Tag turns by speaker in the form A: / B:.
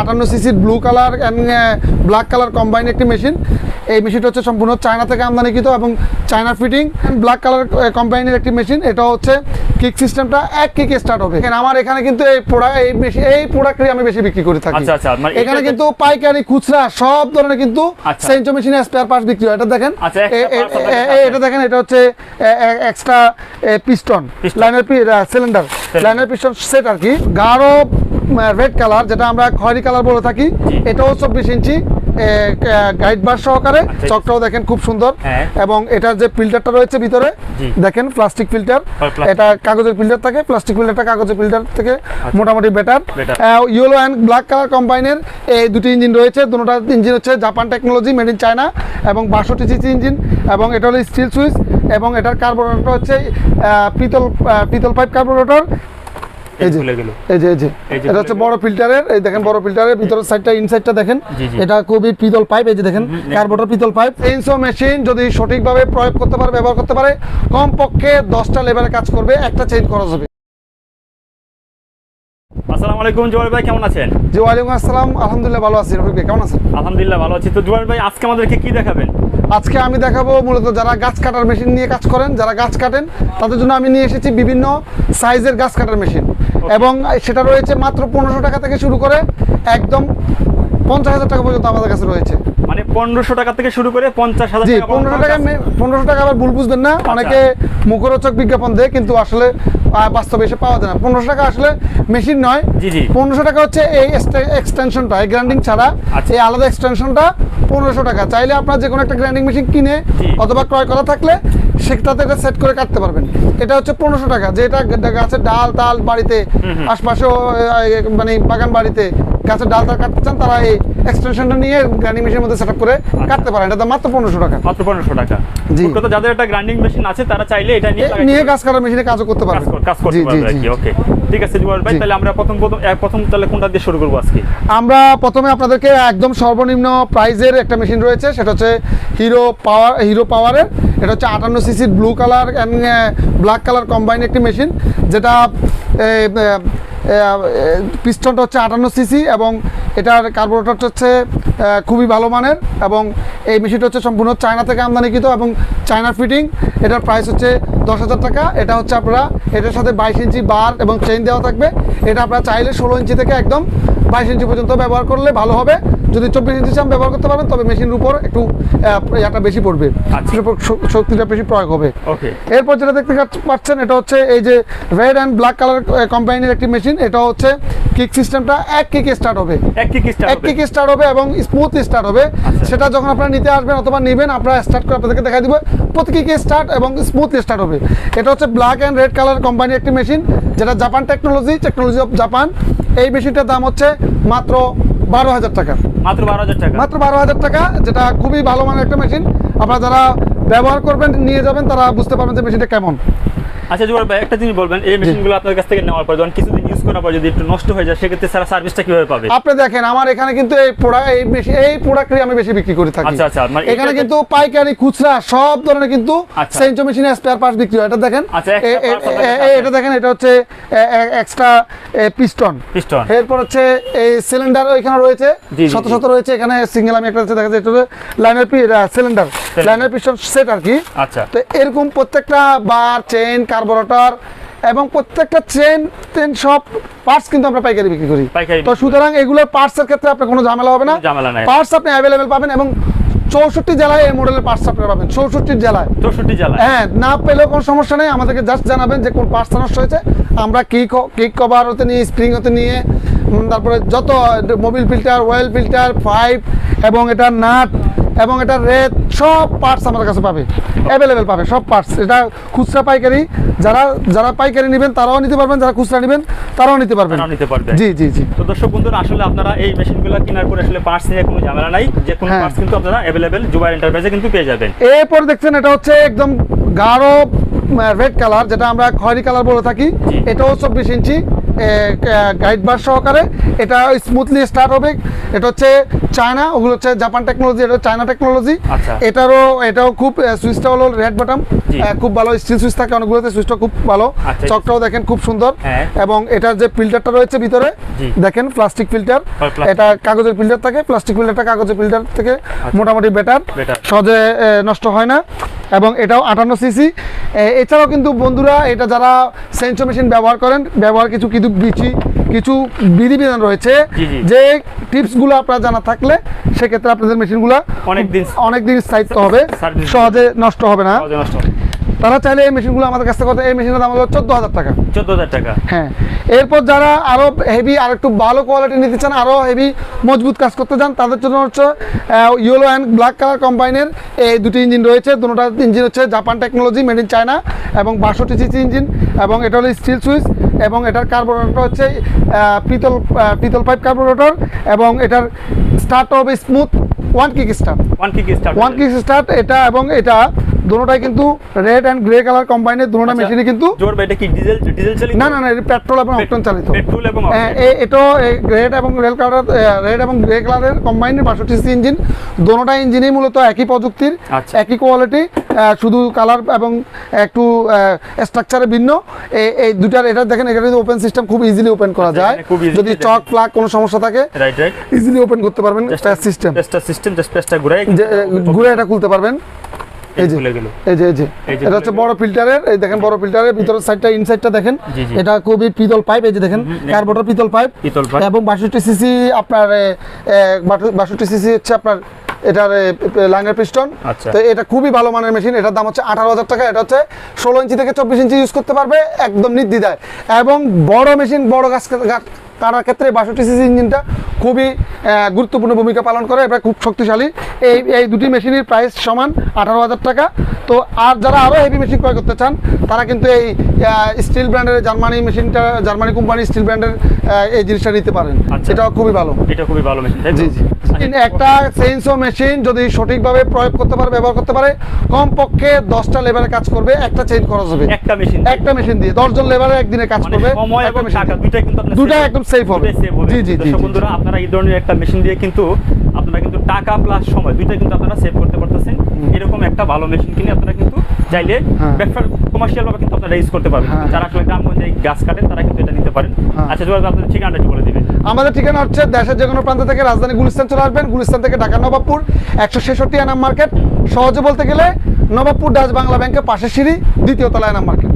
A: আটান্ন সিসির blue colour and black colour combine একটি মেশিন এই মেশিনটা হচ্ছে সম্পূর্ণ চায়না থেকে আমদানিকৃত এবং চায়না ফিটিং ব্ল্যাক কালার কম্বাইনের একটি মেশিন এটা হচ্ছে কিক সিস্টেমটা এক কিকে স্টার্ট হবে। আমার এখানে কিন্তু এই প্রোডাক্ট এই এই প্রোডাক্টই আমি বেশি বিক্রি করে থাকি।
B: আচ্ছা, আচ্ছা, মানে
A: এখানে কিন্তু পাইকারি খুচরা সব ধরনের কিন্তু। সেন্টো মেশিনে স্পেয়ার পার্টস বিক্রি হয়। এটা দেখেন?
B: আচ্ছা।
A: এটা দেখেন এটা হচ্ছে এক্সট্রা পিস্টন। লাইনের সিলিন্ডার লাইনের পিস্টন সেট আর কি। গাঢ় রেড কালার যেটা আমরা খয়েরি কালার বলে থাকি এটাও চব্বিশ ইঞ্চি গাইড বার সহকারে
B: আচ্ছা।
A: চকটাও দেখেন খুব সুন্দর।
B: হ্যাঁ।
A: এবং এটার যে ফিল্টারটা রয়েছে ভিতরে দেখেন প্লাস্টিক ফিল্টার এটা কাগজের ফিল্টার থাকে প্লাস্টিক ফিল্টারটা কাগজের ফিল্টার থেকে মোটামুটি better yellow and black colour কম্বাইনের এই দুটি ইঞ্জিন রয়েছে দুটোটা ইঞ্জিন হচ্ছে Japan technology made in China এবং বাষট্টি সিসি ইঞ্জিন এবং এটা হলো স্টিল সুইচ এবং এটার কার্বোরেটর হচ্ছে পিতল পিতল পাইপ কার্বোরেটর এই যে এই যে এই যে। এটা হচ্ছে বড় ফিল্টারের এই দেখেন বড় ফিল্টারের ভিতরের সাইডটা ইনসাইডটা দেখেন। এটা খুবই পিতল পাইপ এই যে দেখেন পিতল পাইপ মেশিন যদি সঠিকভাবে প্রয়োগ করতে পারে ব্যবহার করতে পারে কমপক্ষে দশটা লেবারে কাজ করবে একটা চেইন খরচ হবে
B: আসসালামু আলাইকুম জোয়ার ভাই কেমন আছেন?
A: জি ওয়ালাইকুম আসসালাম। আলহামদুলিল্লাহ ভালো আছি। রফিক ভাই কেমন আছেন?
B: আলহামদুলিল্লাহ ভালো আছি। তো জোয়ার ভাই আজকে আমাদেরকে কি দেখাবেন?
A: আজকে আমি দেখাবো মূলত যারা গাছ কাটার মেশিন নিয়ে কাজ করেন, যারা গাছ কাটেন, তাদের জন্য আমি নিয়ে এসেছি বিভিন্ন সাইজের গাছ কাটার মেশিন। এবং সেটা রয়েছে মাত্র পনেরোশো টাকা থেকে শুরু করে একদম পঞ্চাশ হাজার টাকা পর্যন্ত আমাদের কাছে রয়েছে।
B: মানে পনেরোশো টাকা থেকে শুরু করে পঞ্চাশ হাজার
A: জি
B: টাকা পর্যন্ত
A: পনেরোশো টাকা
B: আছে।
A: পনেরোশো টাকা আবার ভুল বুঝবেন না। অনেকে মুখরোচক বিজ্ঞাপন দেয় কিন্তু আসলে বাস্তবে এসে পাওয়া যায় না। পনেরোশো টাকা আসলে মেশিন নয়। পনেরোশো টাকা হচ্ছে এই এক্সটেনশনটা এই গ্রাইন্ডিং ছাড়া।
B: আচ্ছা।
A: এই আলাদা এক্সটেনশনটা পনেরোশো টাকা। চাইলে আপনার যে কোনো একটা গ্রাইন্ডিং মেশিন কিনে অথবা ক্রয় করা থাকলে সেটাতে এটা সেট করে কাটতে পারবেন। এটা হচ্ছে পনেরোশো টাকা। যেটা গাছের ডাল তাল বাড়িতে আশপাশেও মানে বাগান বাড়িতে গাছের ডাল কাটতে চান তারা এই এক্সটেনশনটা নিয়ে গ্রাইন্ডিং মেশিনের মধ্যে সেট করে কাটতে পারেন। এটা মাত্র পনেরোশো টাকা।
B: মাত্র পনেরোশো টাকা।
A: জি।
B: কথা যাদের একটা গ্রাইন্ডিং মেশিন আছে তারা চাইলে এটা নিয়ে
A: নিয়ে
B: পারবে।
A: গাছ কাটার মেশিনে কাজও করতে
B: কর- কাজ করতে পারবে
A: জি।
B: ওকে। ঠিক আছে জুয়ার ভাই তাহলে আমরা প্রথম প্রথম প্রথম তাহলে কোনটা দিয়ে শুরু করব আজকে?
A: আমরা প্রথমে আপনাদেরকে একদম সর্বনিম্ন প্রাইজের একটা মেশিন রয়েছে সেটা হচ্ছে হিরো পাওয়ার হিরো পাওয়ারের এটা হচ্ছে আটান্ন সিসির blue colour and black colour combine একটি মেশিন যেটা পিস্টনটা হচ্ছে আটান্ন সিসি এবং এটার কার্বোরেটরটা হচ্ছে খুবই ভালো মানের এবং এই মেশিনটা হচ্ছে সম্পূর্ণ চায়না থেকে আমদানিকৃত এবং চায়না ফিটিং। এটার প্রাইস হচ্ছে দশ হাজার টাকা। এটা হচ্ছে আপনারা এটার সাথে বাইশ ইঞ্চি বার এবং চেইন দেওয়া থাকবে। এটা আপনারা চাইলে ষোলো ইঞ্চি থেকে একদম বাইশ ইঞ্চি পর্যন্ত ব্যবহার করলে ভালো হবে। যদি চব্বিশ ইঞ্চি চাম ব্যবহার করতে পারেন তবে মেশিনের উপর একটু ইয়াটা বেশি পড়বে।
B: আচ্ছা।
A: শক্তিটা বেশি প্রয়োগ হবে। এরপর যেটা দেখতে পাচ্ছ- পাচ্ছেন এটা হচ্ছে এই যে রেড অ্যান্ড ব্ল্যাক কালার কোম্পানির একটি মেশিন এটা হচ্ছে কিক সিস্টেমটা এক কিকে স্টার্ট হবে।
B: এক
A: কিকে স্টার্ট হবে। এবং স্মুথ স্টার্ট হবে। সেটা যখন আপনারা নিতে আসবেন অথবা নেবেন আপনারা স্টার্ট করে আপনাদেরকে দেখা দিব। প্রতি কিকে স্টার্ট এবং স্মুথ স্টার্ট হবে। এটা হচ্ছে ব্ল্যাক অ্যান্ড রেড কালার কোম্পানির একটি মেশিন যেটা Japan technology technology of Japan এই মেশিনটার দাম হচ্ছে মাত্র বারো হাজার টাকা।
B: মাত্র বারো হাজার টাকা?
A: মাত্র বারো হাজার টাকা যেটা খুবই ভালো মানের একটা মেশিন আপনারা যারা ব্যবহার করবেন নিয়ে যাবেন তারা বুঝতে পারবেন যে মেশিনটা কেমন।
B: আচ্ছা জুয়ার ভাই একটা জিনিস বলবেন এই মেশিনগুলো আপনার কাছ থেকে নেওয়ার পর যখন কিছুদিন ইউজ করার পর যদি একটু নষ্ট হয়ে যায় সেক্ষেত্রে স্যার সার্ভিসটা কীভাবে পাবে?
A: আপনি দেখেন আমার এখানে কিন্তু এই প্রোডাক্ট এই মেশিন এই প্রোডাক্টই আমি বেশি বিক্রি করে থাকি।
B: আচ্ছা, আচ্ছা, মানে
A: এখানে কিন্তু পাইকারি খুচরা সব ধরনের কিন্তু। সেন্টো মেশিনে স্পেয়ার পার্টস বিক্রি হয়। এটা দেখেন
B: আচ্ছা।
A: এটা দেখেন এটা হচ্ছে এক্সট্রা পিস্টন
B: পিস্টন
A: এরপর হচ্ছে এই সিলিন্ডার এখানে রয়েছে শত শত রয়েছে এখানে সিঙ্গেল আমি একটা দেখা যাচ্ছে লাইনের সিলিন্ডার লাইনের পিস্টন সেট আর কি।
B: আচ্ছা।
A: তো এরকম প্রত্যেকটা বার চেইন কার্বোরেটর এবং প্রত্যেকটা চেন টেন সব পার্টস কিন্তু আমরা পাইকারি বিক্রি করি। তো সুতরাং এগুলোর পার্টসের ক্ষেত্রে আপনার কোনো ঝামেলা হবে না। পার্টস আপনি অ্যাভেলেবেল পাবেন এবং চৌষট্টি জেলায় এই মডেলের পার্টস আপনারা পাবেন চৌষট্টি জেলায়।
B: চৌষট্টি জেলা
A: হ্যাঁ না পেলেও কোনো সমস্যা নেই আমাদেরকে জাস্ট জানাবেন যে কোন পার্টসটা নষ্ট হয়েছে। আমরা কিক কিক কভার হতে নিয়ে স্প্রিং হতে নিয়ে তারপরে যত Mobil filter oil filter pipe এবং এটা নাট এবং এটা রেড সব পার্টস আমাদের কাছে পাবে। অ্যাভেলেবেল পাবে সব পার্টস এটা খুচরা পাইকারি যারা যারা পাইকারি নেবেন তারাও নিতে পারবেন যারা খুচরা নেবেন তারাও নিতে পারবেন।
B: নিতে পারবেন
A: জি জি জি।
B: তো দর্শক বন্ধুরা আসলে আপনারা এই মেশিনগুলো কেনার পরে আসলে পার্টস নিয়ে কোনো ঝামেলা নাই। যে কোনো
A: হ্যাঁ।
B: পার্টস কিন্তু আপনারা অ্যাভেলেবেল জুবাইর এন্টারপ্রাইজে কিন্তু পেয়ে যাবেন।
A: এরপর দেখছেন এটা হচ্ছে একদম গাঢ় রেড কালার যেটা আমরা খয়েরি কালার বলে থাকি। এটাও চব্বিশ ইঞ্চি। গাইড বার সহকারে। এটা স্মুথলি স্টার্ট হবে। এটা হচ্ছে চায়না ওগুলো হচ্ছে জাপান টেকনোলজি এটা চায়না টেকনোলজি
B: আচ্ছা।
A: এটারও এটাও খুব সুইচটা হলো রেড বাটাম খুব ভালো স্টিল সুইচ থাকে অনেকগুলোতে সুইচটা খুব ভালো।
B: আচ্ছা।
A: চকটাও দেখেন খুব সুন্দর।
B: হ্যাঁ।
A: এবং এটার যে ফিল্টারটা রয়েছে ভিতরে দেখেন প্লাস্টিক ফিল্টার এটা কাগজের ফিল্টার থাকে। প্লাস্টিক ফিল্টারটা কাগজের ফিল্টার থেকে মোটামুটি বেটার সহজে নষ্ট হয় না। এবং এটাও আটান্ন সিসি এছাড়াও কিন্তু বন্ধুরা এটা যারা সেন্সর মেশিন ব্যবহার করেন ব্যবহার কিছু কিছু বিচি কিছু বিধিবিধান রয়েছে। যে টিপসগুলো আপনার জানা থাকলে সেক্ষেত্রে আপনাদের মেশিনগুলো
B: অনেকদিন অনেকদিন
A: অনেক দিন স্থায়িত্ব হবে। সহজে নষ্ট হবে না।
B: নষ্ট হবে।
A: তারা চাইলে এই মেশিনগুলো আমাদের কাছ থেকে করতে এই মেশিনের দাম হলো চোদ্দ হাজার টাকা।
B: চোদ্দ হাজার টাকা।
A: হ্যাঁ। এরপর যারা আরও হেভি আর একটু ভালো কোয়ালিটি নিতে চান আরও হেভি মজবুত কাজ করতে চান তাদের জন্য হচ্ছে ইয়েলো অ্যান্ড ব্ল্যাক কালার কম্বাইনের এই দুটি ইঞ্জিন রয়েছে। দুটোটা ইঞ্জিন হচ্ছে Japan technology made in China এবং বাষট্টি সিসি ইঞ্জিন এবং এটা হলো স্টিল সুইচ এবং এটার কার্বোরেটর হচ্ছে পিতল পিতল পাইপ কার্বোরেটর এবং এটার স্টার্ট হবে smooth one kick start
B: one kick start
A: one kick start এটা এবং এটা দুটোটাই কিন্তু রেড অ্যান্ড গ্রে কালার কম্বাইনের দুটোটা মেশিনে কিন্তু
B: জোর এটা কি? ডিজেল ডিজেল চালিত?
A: না না না এটা পেট্রোল এবং অকটেন চালিত।
B: পেট্রোল এবং
A: হ্যাঁ, এটাও রেড এবং রেল কালার রেড এবং গ্রে কালারের কম্বাইনের বাষট্টি সিসি ইঞ্জিন দোনোটা ইঞ্জিনই মূলত একই প্রযুক্তির
B: আচ্ছা।
A: একই কোয়ালিটি শুধু কালার এবং একটু স্ট্রাকচারে ভিন্ন। এই- দুটার এটা দেখেন এটা কিন্তু ওপেন সিস্টেম খুব ইজিলি ওপেন করা
B: আচ্ছা,
A: যায়। যদি চক প্লাগ কোনো সমস্যা থাকে
B: রাইট রাইট
A: ইজিলি ওপেন করতে পারবেন সিস্টেম
B: সিস্টেম
A: ঘুরে এটা খুলতে পারবেন। এই যে এই যে এই যে। এটা হচ্ছে বড় ফিল্টারের এই দেখেন বড় ফিল্টারের ভিতরের সাইডটা ইনসাইডটা দেখেন।
B: জি, জি।
A: এটা খুবই পিতল পাইপ এই যে দেখেন কার্বোটার পিতল পাইপ
B: পিতল pipe।
A: এবং বাষট্টি সিসি আপনার বাষট্টি সিসি হচ্ছে আপনার এটার লাইনের পিস্টন
B: আচ্ছা।
A: তো এটা খুবই ভালো মানের মেশিন এটার দাম হচ্ছে আঠারো হাজার টাকা এটা হচ্ছে ষোলো ইঞ্চি থেকে চব্বিশ ইঞ্চি ইউজ করতে পারবে একদম নির্দ্বিধায়। এবং বড় মেশিন বড় গাছ কাটার ক্ষেত্রে বাষট্টি সিসি ইঞ্জিনটা খুবই গুরুত্বপূর্ণ ভূমিকা পালন করে এটা খুব শক্তিশালী। এই এই দুটি মেশিনের প্রাইস সমান আঠারো হাজার টাকা। তো আর যারা আরও হেভি মেশিন ক্রয় করতে চান তারা কিন্তু এই স্টিল ব্র্যান্ডের জার্মানি মেশিনটা জার্মানি কোম্পানি স্টিল ব্র্যান্ডের এই জিনিসটা নিতে পারেন।
B: আচ্ছা।
A: এটাও খুবই ভালো।
B: এটা খুবই ভালো মেশিন
A: জি জি। একটা সেন্সো মেশিন যদি সঠিকভাবে প্রয়োগ করতে পারে ব্যবহার করতে পারে কমপক্ষে দশটা লেবারে কাজ করবে একটা চেঞ্জ খরচ হবে।
B: একটা মেশিন
A: একটা মেশিন দিয়ে। দশজন লেবারে একদিনে কাজ
B: মানে
A: করবে
B: save
A: একদম হবে। জি, জি, জি,
B: বন্ধুরা আপনারা এই ধরনের একটা মেশিন দিয়ে কিন্তু আপনারা কিন্তু টাকা প্লাস সময় দুইটাই কিন্তু আপনারা সেভ করতে পারতেছেন। এরকম একটা ভালো মেশিন কিনে আপনারা কিন্তু চাইলে
A: হ্যাঁ।
B: কমার্শিয়াল ভাবে কিন্তু আপনারা ইউজ করতে পারবেন।
A: হ্যাঁ।
B: যারা আসলে গ্রামগঞ্জে গাছ কাটেন তারা কিন্তু এটা নিতে পারেন।
A: হ্যাঁ।
B: আচ্ছা আপনাদের ঠিকানাটা একটু বলে দিবেন।
A: আমাদের ঠিকানা হচ্ছে দেশের যে কোনো প্রান্ত থেকে রাজধানী গুলিস্তান চলে আসবেন। গুলিস্তান থেকে ঢাকা নবাবপুর একশো ছেষট্টি এনাম মার্কেট। সহজে বলতে গেলে নবাবপুর ডাচ বাংলা ব্যাংকের পাশের সিঁড়ি দ্বিতীয় তলা এনাম মার্কেট।